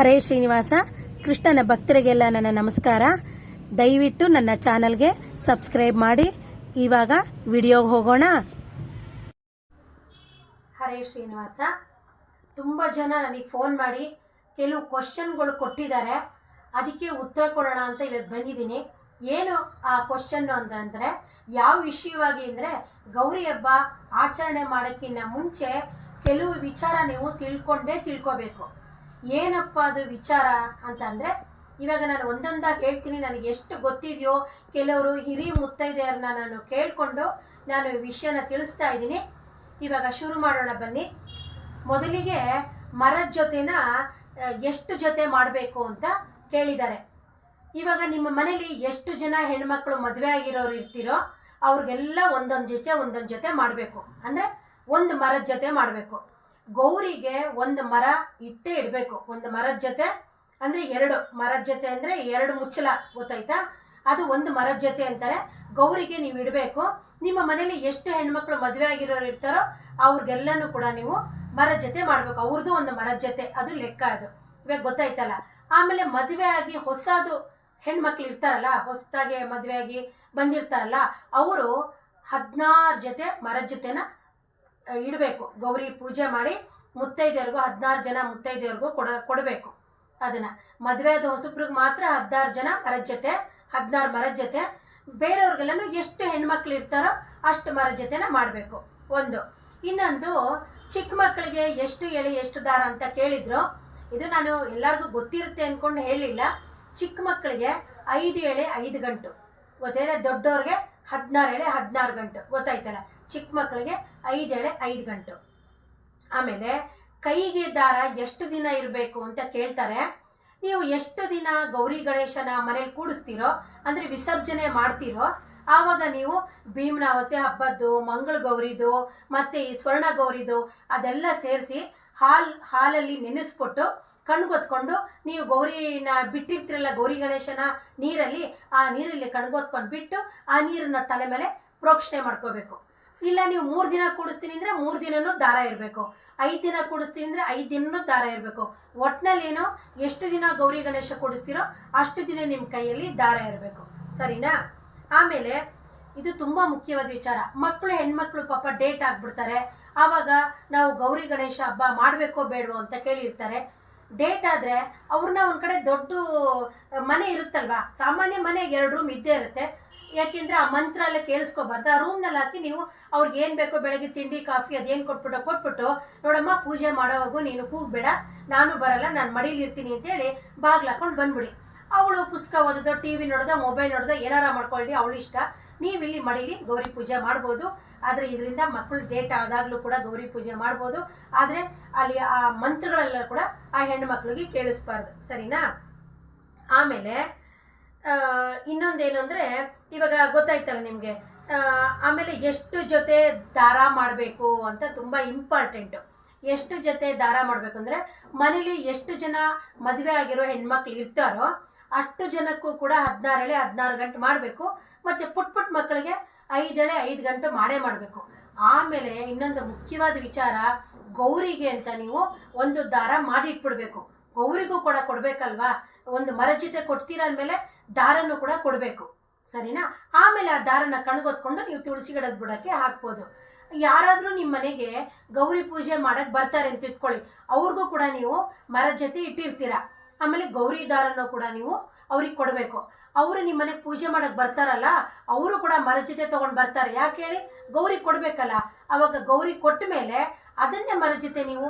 ಹರೇ ಶ್ರೀನಿವಾಸ, ಕೃಷ್ಣನ ಭಕ್ತರಿಗೆಲ್ಲ ನನ್ನ ನಮಸ್ಕಾರ. ದಯವಿಟ್ಟು ನನ್ನ ಚಾನಲ್ಗೆ ಸಬ್ಸ್ಕ್ರೈಬ್ ಮಾಡಿ. ಇವಾಗ ವಿಡಿಯೋಗೆ ಹೋಗೋಣ. ಹರೇ ಶ್ರೀನಿವಾಸ, ತುಂಬ ಜನ ನನಗೆ ಫೋನ್ ಮಾಡಿ ಕೆಲವು ಕ್ವಶನ್ಗಳು ಕೊಟ್ಟಿದ್ದಾರೆ. ಅದಕ್ಕೆ ಉತ್ತರ ಕೊಡೋಣ ಅಂತ ಇವತ್ತು ಬಂದಿದ್ದೀನಿ. ಏನು ಆ ಕ್ವಶನ್ನು ಅಂತಂದರೆ ಯಾವ ವಿಷಯವಾಗಿ ಅಂದರೆ, ಗೌರಿ ಹಬ್ಬ ಆಚರಣೆ ಮಾಡೋಕ್ಕಿಂತ ಮುಂಚೆ ಕೆಲವು ವಿಚಾರ ನೀವು ತಿಳ್ಕೊಂಡೇ ತಿಳ್ಕೊಬೇಕು. ಏನಪ್ಪ ಅದು ವಿಚಾರ ಅಂತಂದರೆ, ಇವಾಗ ನಾನು ಒಂದೊಂದಾಗಿ ಹೇಳ್ತೀನಿ, ನನಗೆ ಎಷ್ಟು ಗೊತ್ತಿದೆಯೋ ಕೆಲವರು ಹಿರಿ ಮುತ್ತೈದೆಯರನ್ನ ನಾನು ಕೇಳಿಕೊಂಡು ನಾನು ಈ ವಿಷಯನ ತಿಳಿಸ್ತಾ ಇದ್ದೀನಿ. ಇವಾಗ ಶುರು ಮಾಡೋಣ ಬನ್ನಿ. ಮೊದಲಿಗೆ ಮರದ ಜೊತೆನ ಎಷ್ಟು ಜೊತೆ ಮಾಡಬೇಕು ಅಂತ ಕೇಳಿದ್ದಾರೆ. ಇವಾಗ ನಿಮ್ಮ ಮನೇಲಿ ಎಷ್ಟು ಜನ ಹೆಣ್ಮಕ್ಳು ಮದುವೆ ಆಗಿರೋರು ಇರ್ತೀರೋ, ಅವ್ರಿಗೆಲ್ಲ ಒಂದೊಂದು ಜೊತೆ ಒಂದೊಂದು ಜೊತೆ ಮಾಡಬೇಕು. ಅಂದರೆ ಒಂದು ಮರದ ಜೊತೆ ಮಾಡಬೇಕು. ಗೌರಿಗೆ ಒಂದು ಮರ ಇಟ್ಟೇ ಇಡಬೇಕು. ಒಂದು ಮರದ ಜೊತೆ ಅಂದರೆ ಎರಡು. ಮರದ ಜೊತೆ ಅಂದರೆ ಎರಡು ಮುಚ್ಚಲ ಗೊತ್ತಾಯ್ತಾ? ಅದು ಒಂದು ಮರದ ಜೊತೆ ಅಂತಾರೆ. ಗೌರಿಗೆ ನೀವು ಇಡಬೇಕು. ನಿಮ್ಮ ಮನೇಲಿ ಎಷ್ಟು ಹೆಣ್ಮಕ್ಳು ಮದುವೆ ಆಗಿರೋರು ಇರ್ತಾರೋ ಅವ್ರಿಗೆಲ್ಲನೂ ಕೂಡ ನೀವು ಮರದ ಜೊತೆ ಮಾಡಬೇಕು. ಅವ್ರದ್ದು ಒಂದು ಮರದ ಜೊತೆ. ಅದು ಲೆಕ್ಕ ಅದು. ಇವಾಗ ಗೊತ್ತಾಯ್ತಲ್ಲ? ಆಮೇಲೆ ಮದುವೆ ಆಗಿ ಹೊಸದು ಹೆಣ್ಮಕ್ಳು ಇರ್ತಾರಲ್ಲ, ಹೊಸದಾಗಿ ಮದುವೆ ಆಗಿ ಬಂದಿರ್ತಾರಲ್ಲ, ಅವರು ಹದಿನಾರು ಜೊತೆ ಮರದ ಜೊತೆನ ಇಡಬೇಕು. ಗೌರಿ ಪೂಜೆ ಮಾಡಿ ಮುತ್ತೈದೆಯರಿಗೂ ಹದಿನಾರು ಜನ ಮುತ್ತೈದೆಯರಿಗೂ ಕೊಡ, ಕೊಡಬೇಕು ಅದನ್ನು. ಮದುವೆ ಆದ ಹೊಸಬ್ರಿಗೆ ಮಾತ್ರ ಹದಿನಾರು ಜನ ಮರದ ಜೊತೆ, ಹದಿನಾರು ಮರದ ಜೊತೆ. ಬೇರೆಯವ್ರಿಗೆಲ್ಲನೂ ಎಷ್ಟು ಹೆಣ್ಮಕ್ಳು ಇರ್ತಾರೋ ಅಷ್ಟು ಮರದ ಮಾಡಬೇಕು. ಒಂದು. ಇನ್ನೊಂದು, ಚಿಕ್ಕ ಮಕ್ಕಳಿಗೆ ಎಷ್ಟು ಎಳೆ, ಎಷ್ಟು ದಾರ ಅಂತ ಕೇಳಿದ್ರು. ಇದು ನಾನು ಎಲ್ಲರಿಗೂ ಗೊತ್ತಿರುತ್ತೆ ಅಂದ್ಕೊಂಡು ಹೇಳಿಲ್ಲ. ಚಿಕ್ಕ ಮಕ್ಕಳಿಗೆ ಐದು ಎಳೆ, ಐದು ಗಂಟು. ಗೊತ್ತಾಯ್ತಾ? ದೊಡ್ಡವ್ರಿಗೆ ಹದಿನಾರು ಎಳೆ, ಹದಿನಾರು ಗಂಟು. ಗೊತ್ತಾಯ್ತಲ್ಲ? ಚಿಕ್ಕ ಮಕ್ಕಳಿಗೆ ಐದು ಎಳೆ ಐದು ಗಂಟು. ಆಮೇಲೆ ಕೈಗೆ ದಾರ ಎಷ್ಟು ದಿನ ಇರಬೇಕು ಅಂತ ಕೇಳ್ತಾರೆ. ನೀವು ಎಷ್ಟು ದಿನ ಗೌರಿ ಗಣೇಶನ ಮನೇಲಿ ಕೂಡಿಸ್ತೀರೋ, ಅಂದರೆ ವಿಸರ್ಜನೆ ಮಾಡ್ತೀರೋ, ಆವಾಗ ನೀವು ಭೀಮನಾವಸೆ ಹಬ್ಬದ್ದು, ಮಂಗಳ ಗೌರಿದು, ಮತ್ತು ಈ ಸ್ವರ್ಣ ಗೌರಿದು, ಅದೆಲ್ಲ ಸೇರಿಸಿ ಹಾಲ್, ಹಾಲಲ್ಲಿ ನೆನೆಸ್ಬಿಟ್ಟು ಕಣ್ಗೊತ್ಕೊಂಡು ನೀವು ಗೌರಿನ ಬಿಟ್ಟಿರ್ತಿರಲ್ಲ, ಗೌರಿ ಗಣೇಶನ ನೀರಲ್ಲಿ, ಆ ನೀರಲ್ಲಿ ಕಣ್ಗೊತ್ಕೊಂಡು ಬಿಟ್ಟು ಆ ನೀರನ್ನ ತಲೆ ಮೇಲೆ ಪ್ರೋಕ್ಷಣೆ ಮಾಡ್ಕೋಬೇಕು. ಇಲ್ಲ, ನೀವು ಮೂರು ದಿನ ಕೂಡಿಸ್ತೀನಿ ಅಂದರೆ ಮೂರು ದಿನನೂ ದಾರ ಇರಬೇಕು. ಐದು ದಿನ ಕೂಡಿಸ್ತೀನಿ ಅಂದರೆ ಐದು ದಿನನೂ ದಾರ ಇರಬೇಕು. ಒಟ್ನಲ್ಲಿ ಏನು ಎಷ್ಟು ದಿನ ಗೌರಿ ಗಣೇಶ ಕೂಡಿಸ್ತೀರೋ ಅಷ್ಟು ದಿನ ನಿಮ್ಮ ಕೈಯಲ್ಲಿ ದಾರ ಇರಬೇಕು. ಸರಿನಾ? ಆಮೇಲೆ, ಇದು ತುಂಬ ಮುಖ್ಯವಾದ ವಿಚಾರ. ಮಕ್ಕಳು ಹೆಣ್ಮಕ್ಳು ಪಾಪ ಡೇಟ್ ಆಗ್ಬಿಡ್ತಾರೆ. ಆವಾಗ ನಾವು ಗೌರಿ ಗಣೇಶ ಹಬ್ಬ ಮಾಡಬೇಕೋ ಬೇಡವೋ ಅಂತ ಕೇಳಿರ್ತಾರೆ. ಡೇಟ್ ಆದರೆ ಅವ್ರನ್ನ ಒಂದು ಕಡೆ ದೊಡ್ಡ ಮನೆ ಇರುತ್ತಲ್ವಾ? ಸಾಮಾನ್ಯ ಮನೆಗೆ ಎರಡು ರೂಮ್ ಇದ್ದೇ ಇರುತ್ತೆ. ಯಾಕೆಂದ್ರೆ ಆ ಮಂತ್ರ ಎಲ್ಲ ಕೇಳಿಸ್ಕೋಬಾರ್ದು. ಆ ರೂಮ್ನಲ್ಲಿ ಹಾಕಿ ನೀವು ಅವ್ರಿಗೆ ಏನು ಬೇಕೋ ಬೆಳಗ್ಗೆ ತಿಂಡಿ, ಕಾಫಿ, ಅದೇನು ಕೊಟ್ಬಿಟ್ಟು ಕೊಟ್ಬಿಟ್ಟು, ನೋಡಮ್ಮ ಪೂಜೆ ಮಾಡೋವಾಗೂ ನೀನು ಕೂಗ್ಬೇಡ ನಾನು ಬರಲ್ಲ, ನಾನು ಇರ್ತೀನಿ ಅಂತೇಳಿ ಬಾಗ್ಲು ಹಾಕೊಂಡು ಬಂದ್ಬಿಡಿ. ಅವಳು ಪುಸ್ತಕ ಓದೋದು, ಟಿ ವಿ ನೋಡೋದು ಮೊಬೈಲ್ ನೋಡೋದು, ಏನಾರ ಮಾಡ್ಕೊಳ್ಳಿ, ಅವಳು ಇಷ್ಟ. ನೀವಿಲ್ಲಿ ಇಲ್ಲಿ ಮಡೀಲಿ ಗೌರಿ ಪೂಜೆ ಮಾಡ್ಬೋದು. ಆದರೆ ಇದರಿಂದ ಮಕ್ಕಳು ಡೇಟ್ ಆದಾಗಲೂ ಕೂಡ ಗೌರಿ ಪೂಜೆ ಮಾಡ್ಬೋದು. ಆದರೆ ಅಲ್ಲಿ ಆ ಮಂತ್ರಗಳೆಲ್ಲ ಕೂಡ ಆ ಹೆಣ್ಣು ಮಕ್ಕಳಿಗೆ ಕೇಳಿಸ್ಬಾರ್ದು. ಸರಿನಾ? ಆಮೇಲೆ ಇನ್ನೊಂದೇನು ಅಂದರೆ, ಇವಾಗ ಗೊತ್ತಾಯ್ತಲ್ಲ ನಿಮಗೆ ಆಮೇಲೆ ಎಷ್ಟು ಜೊತೆ ದಾರ ಮಾಡಬೇಕು ಅಂತ ತುಂಬ ಇಂಪಾರ್ಟೆಂಟು ಎಷ್ಟು ಜೊತೆ ದಾರ ಮಾಡಬೇಕು ಅಂದರೆ, ಮನೇಲಿ ಎಷ್ಟು ಜನ ಮದುವೆ ಆಗಿರೋ ಹೆಣ್ಮಕ್ಳು ಇರ್ತಾರೋ, ಅಷ್ಟು ಜನಕ್ಕೂ ಕೂಡ ಹದಿನಾರು ಎಳೆ ಹದಿನಾರು ಗಂಟೆ ಮಾಡಬೇಕು, ಮತ್ತು ಪುಟ್ ಪುಟ್ ಮಕ್ಕಳಿಗೆ ಐದೆಳೆ ಐದು ಗಂಟೆ ಮಾಡೇ ಮಾಡಬೇಕು. ಆಮೇಲೆ ಇನ್ನೊಂದು ಮುಖ್ಯವಾದ ವಿಚಾರ, ಗೌರಿಗೆ ಅಂತ ನೀವು ಒಂದು ದಾರ ಮಾಡಿ ಇಟ್ಬಿಡ್ಬೇಕು ಗೌರಿಗೂ ಕೂಡ ಕೊಡಬೇಕಲ್ವಾ? ಒಂದು ಮರಜಿತೆ ಕೊಡ್ತೀರ ಅಂದಮೇಲೆ ದಾರನೂ ಕೂಡ ಕೊಡಬೇಕು. ಸರಿನಾ? ಆಮೇಲೆ ಆ ದಾರನ ಕಣ್ಗೊತ್ಕೊಂಡು ನೀವು ತುಳಸಿ ಗಿಡದ ಬುಡಕ್ಕೆ ಹಾಕ್ಬೋದು. ಯಾರಾದರೂ ನಿಮ್ಮ ಮನೆಗೆ ಗೌರಿ ಪೂಜೆ ಮಾಡಕ್ಕೆ ಬರ್ತಾರೆ ಅಂತ ಇಟ್ಕೊಳ್ಳಿ. ಅವ್ರಿಗೂ ಕೂಡ ನೀವು ಮರದ ಜೊತೆ ಇಟ್ಟಿರ್ತೀರ. ಆಮೇಲೆ ಗೌರಿ ದಾರನೂ ಕೂಡ ನೀವು ಅವ್ರಿಗೆ ಕೊಡಬೇಕು. ಅವರು ನಿಮ್ಮ ಮನೆಗೆ ಪೂಜೆ ಮಾಡಕ್ಕೆ ಬರ್ತಾರಲ್ಲ, ಅವರು ಕೂಡ ಮರದ ಜೊತೆ ತೊಗೊಂಡು ಬರ್ತಾರೆ. ಯಾಕೆ ಹೇಳಿ? ಗೌರಿ ಕೊಡಬೇಕಲ್ಲ. ಅವಾಗ ಗೌರಿ ಕೊಟ್ಟ ಮೇಲೆ ಅದನ್ನೇ ಮರ ಜೊತೆ ನೀವು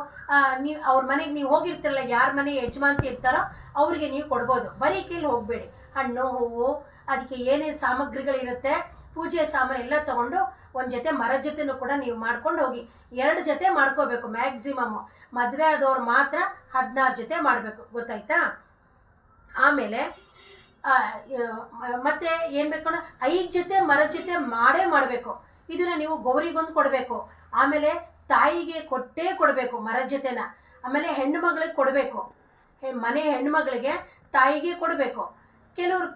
ನೀವು ಅವ್ರ ಮನೆಗೆ ನೀವು ಹೋಗಿರ್ತೀರಲ್ಲ, ಯಾರ ಮನೆ ಯಜಮಾನ್ತಿ ಇರ್ತಾರೋ ಅವ್ರಿಗೆ ನೀವು ಕೊಡ್ಬೋದು. ಬರೀ ಕೇಳಿ ಹೋಗಬೇಡಿ. ಹಣ್ಣು, ಹೂವು, ಅದಕ್ಕೆ ಏನೇನು ಸಾಮಗ್ರಿಗಳಿರುತ್ತೆ, ಪೂಜೆ ಸಾಮಾನು ಎಲ್ಲ ತಗೊಂಡು ಒಂದು ಜೊತೆ ಮರದ ಜೊತೆನೂ ಕೂಡ ನೀವು ಮಾಡ್ಕೊಂಡು ಹೋಗಿ ಎರಡು ಜೊತೆ ಮಾಡ್ಕೋಬೇಕು ಮ್ಯಾಕ್ಸಿಮಮ್ ಮದುವೆ ಆದವ್ರು ಮಾತ್ರ ಹದಿನಾರು ಜೊತೆ ಮಾಡಬೇಕು, ಗೊತ್ತಾಯ್ತಾ? ಆಮೇಲೆ ಮತ್ತೆ ಏನು ಬೇಕು ಐದು ಜೊತೆ ಮರದ ಜೊತೆ ಮಾಡೇ ಮಾಡಬೇಕು. ಇದನ್ನ ನೀವು ಗೌರಿಗೊಂದು ಕೊಡಬೇಕು. ಆಮೇಲೆ ತಾಯಿಗೆ ಕೊಟ್ಟೇ ಕೊಡಬೇಕು ಮರದ ಜೊತೆನ. ಆಮೇಲೆ ಹೆಣ್ಣು ಮಗಳಿಗೆ ಕೊಡಬೇಕು. ಮನೆ ಹೆಣ್ಮಗಳಿಗೆ ತಾಯಿಗೆ ಕೊಡಬೇಕು. ಕೆಲವ್ರ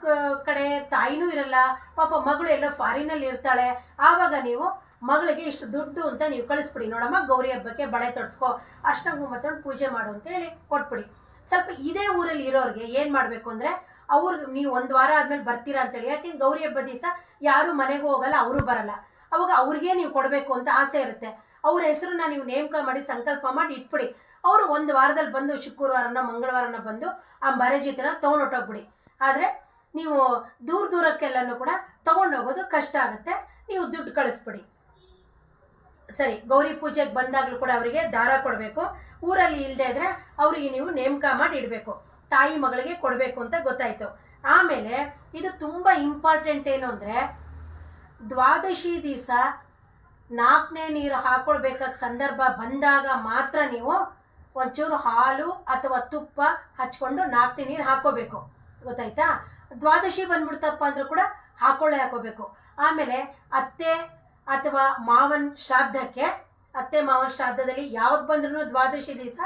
ಕಡೆ ತಾಯಿನೂ ಇರಲ್ಲ, ಪಾಪ ಮಗಳು ಎಲ್ಲೋ ಫಾರಿನಲ್ಲಿ ಇರ್ತಾಳೆ, ಆವಾಗ ನೀವು ಮಗಳಿಗೆ ಇಷ್ಟು ದುಡ್ಡು ಅಂತ ನೀವು ಕಳಿಸ್ಬಿಡಿ. ನೋಡಮ್ಮ, ಗೌರಿ ಹಬ್ಬಕ್ಕೆ ಬಳೆ ತೊಡ್ಸ್ಕೊ ಅರ್ಶನ ಕುಂಕುಮ ಪೂಜೆ ಮಾಡು ಅಂತ ಹೇಳಿ ಕೊಟ್ಬಿಡಿ. ಸ್ವಲ್ಪ ಇದೇ ಊರಲ್ಲಿ ಇರೋರಿಗೆ ಏನು ಮಾಡಬೇಕು ಅಂದರೆ ಅವ್ರಿಗೆ ನೀವು ಒಂದು ವಾರ ಆದ್ಮೇಲೆ ಬರ್ತೀರಾ ಅಂತೇಳಿ ಯಾಕೆ ಗೌರಿ ಹಬ್ಬ ದಿವಸ ಯಾರು ಮನೆಗೂ ಹೋಗಲ್ಲ, ಅವರು ಬರಲ್ಲ. ಅವಾಗ ಅವ್ರಿಗೆ ನೀವು ಕೊಡಬೇಕು ಅಂತ ಆಸೆ ಇರುತ್ತೆ. ಅವ್ರ ಹೆಸರನ್ನ ನೀವು ನೇಮಕ ಮಾಡಿ ಸಂಕಲ್ಪ ಮಾಡಿ ಇಟ್ಬಿಡಿ. ಅವರು ಒಂದು ವಾರದಲ್ಲಿ ಬಂದು, ಶುಕ್ರವಾರನ, ಮಂಗಳವಾರನ ಬಂದು ಆ ಮರಜಿತನ ತೊಗೊಂಡೊಟ್ಟೋಗ್ಬಿಡಿ ಆದರೆ ನೀವು ದೂರ ದೂರಕ್ಕೆಲ್ಲನೂ ಕೂಡ ತೊಗೊಂಡೋಗೋದು ಕಷ್ಟ ಆಗುತ್ತೆ. ನೀವು ದುಡ್ಡು ಕಳಿಸ್ಬಿಡಿ. ಸರಿ, ಗೌರಿ ಪೂಜೆಗೆ ಬಂದಾಗಲೂ ಕೂಡ ಅವರಿಗೆ ದಾರ ಕೊಡಬೇಕು. ಊರಲ್ಲಿ ಇಲ್ಲದೆ ಇದ್ರೆ ಅವರಿಗೆ ನೀವು ನೇಮಕ ಮಾಡಿ ಇಡಬೇಕು. ತಾಯಿ ಮಗಳಿಗೆ ಕೊಡಬೇಕು ಅಂತ ಗೊತ್ತಾಯಿತು. ಆಮೇಲೆ ಇದು ತುಂಬ ಇಂಪಾರ್ಟೆಂಟ್ ಏನು ಅಂದರೆ ದ್ವಾದಶಿ ದಿವಸ ನಾಲ್ಕನೇ ನೀರು ಹಾಕೊಳ್ಬೇಕಾದ ಸಂದರ್ಭ ಬಂದಾಗ ಮಾತ್ರ ನೀವು ಒಂಚೂರು ಹಾಲು ಅಥವಾ ತುಪ್ಪ ಹಚ್ಕೊಂಡು ನಾಲ್ಕನೇ ನೀರು ಹಾಕೋಬೇಕು ಗೊತ್ತಾಯ್ತಾ? ದ್ವಾದಶಿ ಬಂದ್ಬಿಡ್ತಪ್ಪ ಅಂದ್ರೂ ಕೂಡ ಹಾಕೊಳ್ಳೆ ಹಾಕೋಬೇಕು. ಆಮೇಲೆ ಅತ್ತೆ ಅಥವಾ ಮಾವನ್ ಶ್ರಾದ್ದಕ್ಕೆ, ಅತ್ತೆ ಮಾವನ ಶ್ರಾದ್ದದಲ್ಲಿ ಯಾವ್ದು ಬಂದ್ರೂ ದ್ವಾದಶಿ ದಿವಸ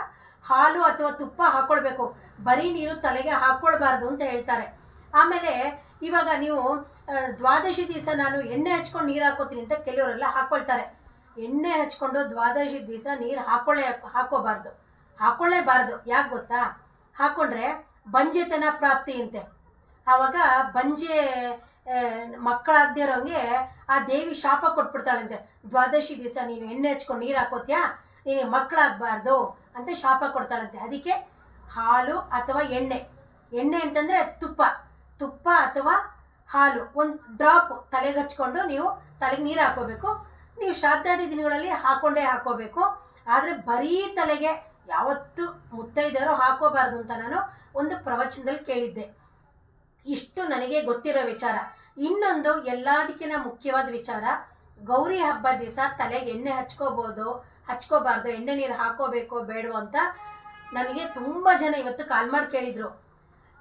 ಹಾಲು ಅಥವಾ ತುಪ್ಪ ಹಾಕೊಳ್ಬೇಕು. ಬರೀ ನೀರು ತಲೆಗೆ ಹಾಕೊಳ್ಬಾರ್ದು ಅಂತ ಹೇಳ್ತಾರೆ. ಆಮೇಲೆ ಇವಾಗ ನೀವು ದ್ವಾದಶಿ ದಿವಸ ನಾನು ಎಣ್ಣೆ ಹಚ್ಕೊಂಡು ನೀರು ಹಾಕೋತೀನಿ ಅಂತ ಕೆಲವರೆಲ್ಲ ಹಾಕೊಳ್ತಾರೆ. ಎಣ್ಣೆ ಹಚ್ಕೊಂಡು ದ್ವಾದಶಿ ದಿವಸ ನೀರು ಹಾಕೊಳ್ಳೆ ಹಾಕೋಬಾರ್ದು. ಹಾಕೊಳ್ಳೇಬಾರ್ದು. ಯಾಕೆ ಗೊತ್ತಾ? ಹಾಕೊಂಡ್ರೆ ಬಂಜೆತನ ಪ್ರಾಪ್ತಿ ಅಂತೆ. ಆವಾಗ ಬಂಜೆ ಮಕ್ಕಳಾಗದೇ ಇರೋಂಗೆ ಆ ದೇವಿ ಶಾಪ ಕೊಟ್ಬಿಡ್ತಾಳಂತೆ. ದ್ವಾದಶಿ ದಿವಸ ನೀನು ಎಣ್ಣೆ ಹಚ್ಕೊಂಡು ನೀರು ಹಾಕೋತ್ಯಾ? ನೀನು ಮಕ್ಕಳಾಗಬಾರ್ದು ಅಂತ ಶಾಪ ಕೊಡ್ತಾಳಂತೆ. ಅದಕ್ಕೆ ಹಾಲು ಅಥವಾ ಎಣ್ಣೆ. ಎಣ್ಣೆ ಅಂತಂದರೆ ತುಪ್ಪ. ತುಪ್ಪ ಅಥವಾ ಹಾಲು. ಒಂದು ಡ್ರಾಪ್ ತಲೆಗೆ ಹಚ್ಕೊಂಡು ನೀವು ತಲೆಗೆ ನೀರು ಹಾಕೋಬೇಕು. ನೀವು ಶ್ರಾದ್ದಾದಿ ದಿನಗಳಲ್ಲಿ ಹಾಕೊಂಡೇ ಹಾಕೋಬೇಕು. ಆದರೆ ಬರೀ ತಲೆಗೆ ಯಾವತ್ತು ಮುತ್ತೈದೆಯರು ಹಾಕೋಬಾರ್ದು ಅಂತ ನಾನು ಒಂದು ಪ್ರವಚನದಲ್ಲಿ ಕೇಳಿದ್ದೆ. ಇಷ್ಟು ನನಗೆ ಗೊತ್ತಿರೋ ವಿಚಾರ. ಇನ್ನೊಂದು ಎಲ್ಲದಕ್ಕಿಂತ ಮುಖ್ಯವಾದ ವಿಚಾರ, ಗೌರಿ ಹಬ್ಬ ದಿವಸ ತಲೆಗೆ ಎಣ್ಣೆ ಹಚ್ಕೋಬೋದು, ಹಚ್ಕೋಬಾರ್ದು, ಎಣ್ಣೆ ನೀರು ಹಾಕೋಬೇಕು, ಬೇಡವೋ ಅಂತ ನನಗೆ ತುಂಬ ಜನ ಇವತ್ತು ಕಾಲ್ ಮಾಡಿ ಕೇಳಿದರು.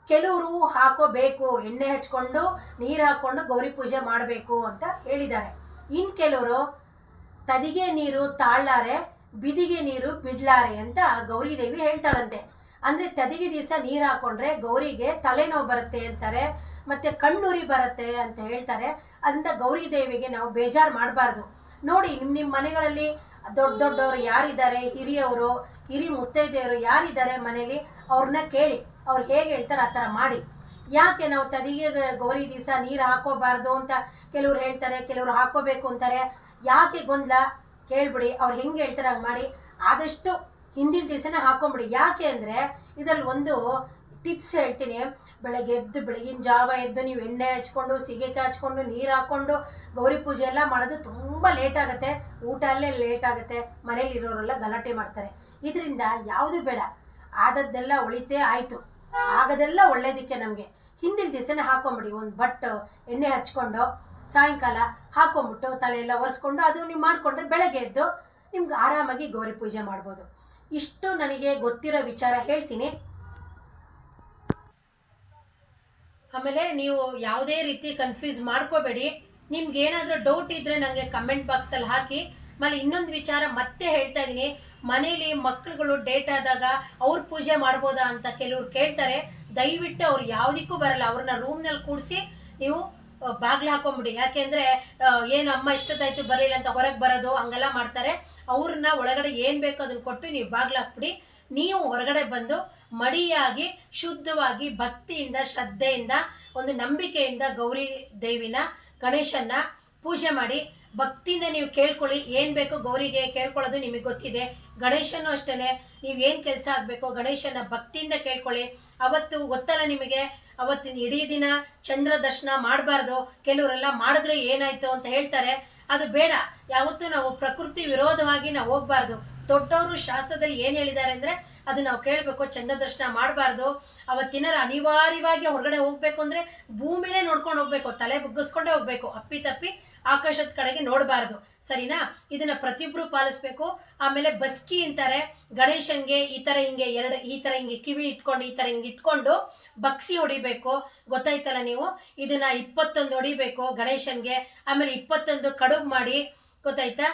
ಕೆಲವರು ಹಾಕೋಬೇಕು, ಎಣ್ಣೆ ಹಚ್ಕೊಂಡು, ನೀರು ಹಾಕ್ಕೊಂಡು ಗೌರಿ ಪೂಜೆ ಮಾಡಬೇಕು ಅಂತ ಹೇಳಿದ್ದಾರೆ. ಇನ್ನು ಕೆಲವರು ತದಿಗೆ ನೀರು ತಾಳ್ಲಾರೆ ಬಿದಿಗೆ ನೀರು ಬಿಡ್ಲಾರೆ ಅಂತ ಗೌರಿ ದೇವಿ ಹೇಳ್ತಾಳಂತೆ. ಅಂದ್ರೆ ತದಿಗೆ ದಿವಸ ನೀರು ಹಾಕೊಂಡ್ರೆ ಗೌರಿಗೆ ತಲೆನೋವು ಬರುತ್ತೆ ಅಂತಾರೆ, ಮತ್ತೆ ಕಣ್ಣುರಿ ಬರುತ್ತೆ ಅಂತ ಹೇಳ್ತಾರೆ. ಅದರಿಂದ ಗೌರಿ ದೇವಿಗೆ ನಾವು ಬೇಜಾರು ಮಾಡಬಾರ್ದು. ನೋಡಿ ನಿಮ್ಮ ನಿಮ್ಮ ಮನೆಗಳಲ್ಲಿ ದೊಡ್ಡ ದೊಡ್ಡವರು ಯಾರಿದ್ದಾರೆ? ಹಿರಿಯವರು, ಹಿರಿ ಮುತ್ತೈದೆಯವರು ಯಾರಿದ್ದಾರೆ ಮನೇಲಿ? ಅವ್ರನ್ನ ಕೇಳಿ. ಅವ್ರು ಹೇಗೆ ಹೇಳ್ತಾರೆ ಆ ಥರ ಮಾಡಿ. ಯಾಕೆ ನಾವು ತದಿಗೆ ಗೌರಿ ದಿವಸ ನೀರು ಹಾಕೋಬಾರ್ದು ಅಂತ ಕೆಲವ್ರು ಹೇಳ್ತಾರೆ, ಕೆಲವ್ರು ಹಾಕೋಬೇಕು ಅಂತಾರೆ. ಯಾಕೆ ಗೊಂದಲ? ಕೇಳ್ಬಿಡಿ. ಅವ್ರು ಹೆಂಗೆ ಹೇಳ್ತಾರೆ ಹಂಗೆ ಮಾಡಿ. ಆದಷ್ಟು ಹಿಂದಿನ ದಿವಸನೇ ಹಾಕೊಂಬಿಡಿ. ಯಾಕೆ ಅಂದರೆ ಇದರಲ್ಲಿ ಒಂದು ಟಿಪ್ಸ್ ಹೇಳ್ತೀನಿ. ಬೆಳಗ್ಗೆ ಎದ್ದು ಬೆಳಗಿನ ಜಾವ ಎದ್ದು ನೀವು ಎಣ್ಣೆ ಹಚ್ಕೊಂಡು, ಸೀಗೆಕಾಯಿ ಹಚ್ಕೊಂಡು, ನೀರು ಹಾಕ್ಕೊಂಡು ಗೌರಿ ಪೂಜೆ ಎಲ್ಲ ಮಾಡೋದು ತುಂಬ ಲೇಟ್ ಆಗುತ್ತೆ. ಊಟ ಅಲ್ಲೇ ಲೇಟ್ ಆಗುತ್ತೆ. ಮನೇಲಿ ಇರೋರೆಲ್ಲ ಗಲಾಟೆ ಮಾಡ್ತಾರೆ. ಇದರಿಂದ ಯಾವುದು ಬೇಡ. ಆದದ್ದೆಲ್ಲ ಒಳಿತೇ ಆಯಿತು. ಆಗದೆಲ್ಲ ಒಳ್ಳೇದಕ್ಕೆ ನಮಗೆ. ಹಿಂದಿನ ದಿವಸನೇ ಹಾಕೊಂಬಿಡಿ. ಒಂದು ಬಟ್ ಎಣ್ಣೆ ಹಚ್ಕೊಂಡು, ಸಾಯಂಕಾಲ ಹಾಕೊಂಬಿಟ್ಟು ತಲೆ ಎಲ್ಲ ಒರೆಸ್ಕೊಂಡು, ಅದು ನೀವು ಮಾಡಿಕೊಂಡ್ರೆ ಬೆಳಗ್ಗೆ ಎದ್ದು ನಿಮ್ಗೆ ಆರಾಮಾಗಿ ಗೌರಿ ಪೂಜೆ ಮಾಡ್ಬೋದು. ಇಷ್ಟು ನನಗೆ ಗೊತ್ತಿರೋ ವಿಚಾರ ಹೇಳ್ತೀನಿ. ಆಮೇಲೆ ನೀವು ಯಾವುದೇ ರೀತಿ ಕನ್ಫ್ಯೂಸ್ ಮಾಡ್ಕೋಬೇಡಿ. ನಿಮ್ಗೆ ಏನಾದರೂ ಡೌಟ್ ಇದ್ರೆ ನನಗೆ ಕಮೆಂಟ್ ಬಾಕ್ಸಲ್ಲಿ ಹಾಕಿ. ಆಮೇಲೆ ಇನ್ನೊಂದು ವಿಚಾರ ಮತ್ತೆ ಹೇಳ್ತಾ ಇದ್ದೀನಿ. ಮನೇಲಿ ಮಕ್ಕಳುಗಳು ಡೇಟ್ ಆದಾಗ ಅವ್ರ ಪೂಜೆ ಮಾಡ್ಬೋದಾ ಅಂತ ಕೆಲವ್ರು ಕೇಳ್ತಾರೆ. ದಯವಿಟ್ಟು ಅವ್ರು ಯಾವುದಕ್ಕೂ ಬರಲ್ಲ. ಅವ್ರನ್ನ ರೂಮ್ನಲ್ಲಿ ಕೂಡಿಸಿ ನೀವು ಬಾಗ್ಲು ಹಾಕೊಂಬಿಡಿ. ಯಾಕೆಂದ್ರೆ ಏನು ಅಮ್ಮ ಇಷ್ಟದಾಯ್ತು ಬರಲಿಲ್ಲ ಅಂತ ಹೊರಗೆ ಬರೋದು, ಹಂಗೆಲ್ಲ ಮಾಡ್ತಾರೆ. ಅವ್ರನ್ನ ಒಳಗಡೆ ಏನು ಬೇಕೋ ಅದನ್ನ ಕೊಟ್ಟು ನೀವು ಬಾಗ್ಲು ಹಾಕ್ಬಿಡಿ. ನೀವು ಹೊರಗಡೆ ಬಂದು ಮಡಿಯಾಗಿ, ಶುದ್ಧವಾಗಿ, ಭಕ್ತಿಯಿಂದ, ಶ್ರದ್ಧೆಯಿಂದ, ಒಂದು ನಂಬಿಕೆಯಿಂದ ಗೌರಿ ದೇವಿನ, ಗಣೇಶನ್ನ ಪೂಜೆ ಮಾಡಿ, ಭಕ್ತಿಯಿಂದ ನೀವು ಕೇಳ್ಕೊಳ್ಳಿ. ಏನು ಬೇಕೋ ಗೌರಿಗೆ ಕೇಳ್ಕೊಳ್ಳೋದು ನಿಮಗೆ ಗೊತ್ತಿದೆ. ಗಣೇಶನೂ ಅಷ್ಟೇ ಏನು ಕೆಲಸ ಆಗಬೇಕು ಗಣೇಶನ ಭಕ್ತಿಯಿಂದ ಕೇಳ್ಕೊಳ್ಳಿ. ಅವತ್ತು ಗೊತ್ತಲ್ಲ ನಿಮಗೆ, ಅವತ್ತಿನ ಇಡೀ ದಿನ ಚಂದ್ರ ದರ್ಶನ ಮಾಡಬಾರ್ದು, ಕೆಲವರೆಲ್ಲ ಮಾಡಿದ್ರೆ ಏನಾಯ್ತು ಅಂತ ಹೇಳ್ತಾರೆ. ಅದು ಬೇಡ, ಯಾವತ್ತೂ ನಾವು ಪ್ರಕೃತಿ ವಿರೋಧವಾಗಿ ನಾವು ಹೋಗಬಾರ್ದು. ದೊಡ್ಡವರು ಶಾಸ್ತ್ರದಲ್ಲಿ ಏನು ಹೇಳಿದ್ದಾರೆ ಅಂದರೆ ಅದು ನಾವು ಕೇಳಬೇಕು, ಚಂದ ದರ್ಶನ ಮಾಡಬಾರ್ದು. ಅವತ್ತಿನ ಅನಿವಾರ್ಯವಾಗಿ ಹೊರಗಡೆ ಹೋಗ್ಬೇಕು ಅಂದರೆ ಭೂಮಿನೇ ನೋಡ್ಕೊಂಡು ಹೋಗ್ಬೇಕು, ತಲೆ ಬುಗ್ಗಿಸ್ಕೊಂಡೇ ಹೋಗ್ಬೇಕು, ಅಪ್ಪಿ ತಪ್ಪಿ ಆಕಾಶದ ಕಡೆಗೆ ನೋಡಬಾರ್ದು. ಸರಿನಾ? ಇದನ್ನ ಪ್ರತಿಯೊಬ್ಬರು ಪಾಲಿಸ್ಬೇಕು. ಆಮೇಲೆ ಬಸ್ಕಿ ಅಂತಾರೆ, ಗಣೇಶನ್ಗೆ ಈ ಥರ ಹಿಂಗೆ ಎರಡು, ಈ ಥರ ಹಿಂಗೆ ಕಿವಿ ಇಟ್ಕೊಂಡು, ಈ ಥರ ಹಿಂಗೆ ಇಟ್ಕೊಂಡು ಬಕ್ಸಿ ಹೊಡಿಬೇಕು. ಗೊತ್ತಾಯ್ತಲ್ಲ ನೀವು? ಇದನ್ನ ಇಪ್ಪತ್ತೊಂದು ಹೊಡಿಬೇಕು ಗಣೇಶನ್ಗೆ. ಆಮೇಲೆ ಇಪ್ಪತ್ತೊಂದು ಕಡುಬು ಮಾಡಿ ಗೊತ್ತಾಯ್ತಾ?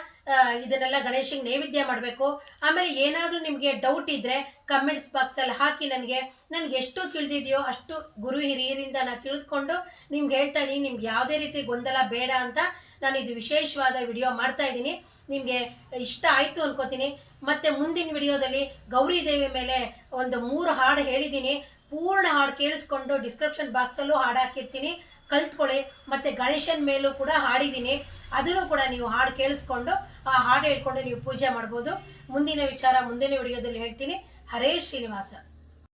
ಇದನ್ನೆಲ್ಲ ಗಣೇಶಿಗೆ ನೈವೇದ್ಯ ಮಾಡಬೇಕು. ಆಮೇಲೆ ಏನಾದರೂ ನಿಮಗೆ ಡೌಟ್ ಇದ್ದರೆ ಕಮೆಂಟ್ಸ್ ಬಾಕ್ಸಲ್ಲಿ ಹಾಕಿ ನನಗೆ. ನನಗೆ ಎಷ್ಟು ತಿಳಿದಿದೆಯೋ ಅಷ್ಟು ಗುರು ಹಿರಿಯರಿಂದ ನಾನು ತಿಳಿದುಕೊಂಡು ನಿಮ್ಗೆ ಹೇಳ್ತಾ ಇದ್ದೀನಿ ನಿಮ್ಗೆ ಯಾವುದೇ ರೀತಿ ಗೊಂದಲ ಬೇಡ ಅಂತ ನಾನು ಇದು ವಿಶೇಷವಾದ ವಿಡಿಯೋ ಮಾಡ್ತಾ ಇದ್ದೀನಿ ನಿಮಗೆ ಇಷ್ಟ ಆಯಿತು ಅನ್ಕೋತೀನಿ. ಮತ್ತು ಮುಂದಿನ ವಿಡಿಯೋದಲ್ಲಿ ಗೌರಿ ದೇವಿ ಮೇಲೆ ಒಂದು ಮೂರು ಹಾಡು ಹೇಳಿದ್ದೀನಿ ಪೂರ್ಣ ಹಾಡು ಕೇಳಿಸ್ಕೊಂಡು ಡಿಸ್ಕ್ರಿಪ್ಷನ್ ಬಾಕ್ಸಲ್ಲೂ ಹಾಡು ಹಾಕಿರ್ತೀನಿ. ಕಲ್ತ್ಕೊಳ್ಳಿ ಮತ್ತು ಗಣೇಶನ ಮೇಲೂ ಕೂಡ ಹಾಡಿದ್ದೀನಿ. ಅದನ್ನು ಕೂಡ ನೀವು ಹಾಡು ಕೇಳಿಸ್ಕೊಂಡು, ಆ ಹಾಡು ಹೇಳ್ಕೊಂಡು ನೀವು ಪೂಜೆ ಮಾಡ್ಬೋದು. ಮುಂದಿನ ವಿಚಾರ ಮುಂದಿನ ವಿಡಿಯೋದಲ್ಲಿ ಹೇಳ್ತೀನಿ. ಹರೇ ಶ್ರೀನಿವಾಸ.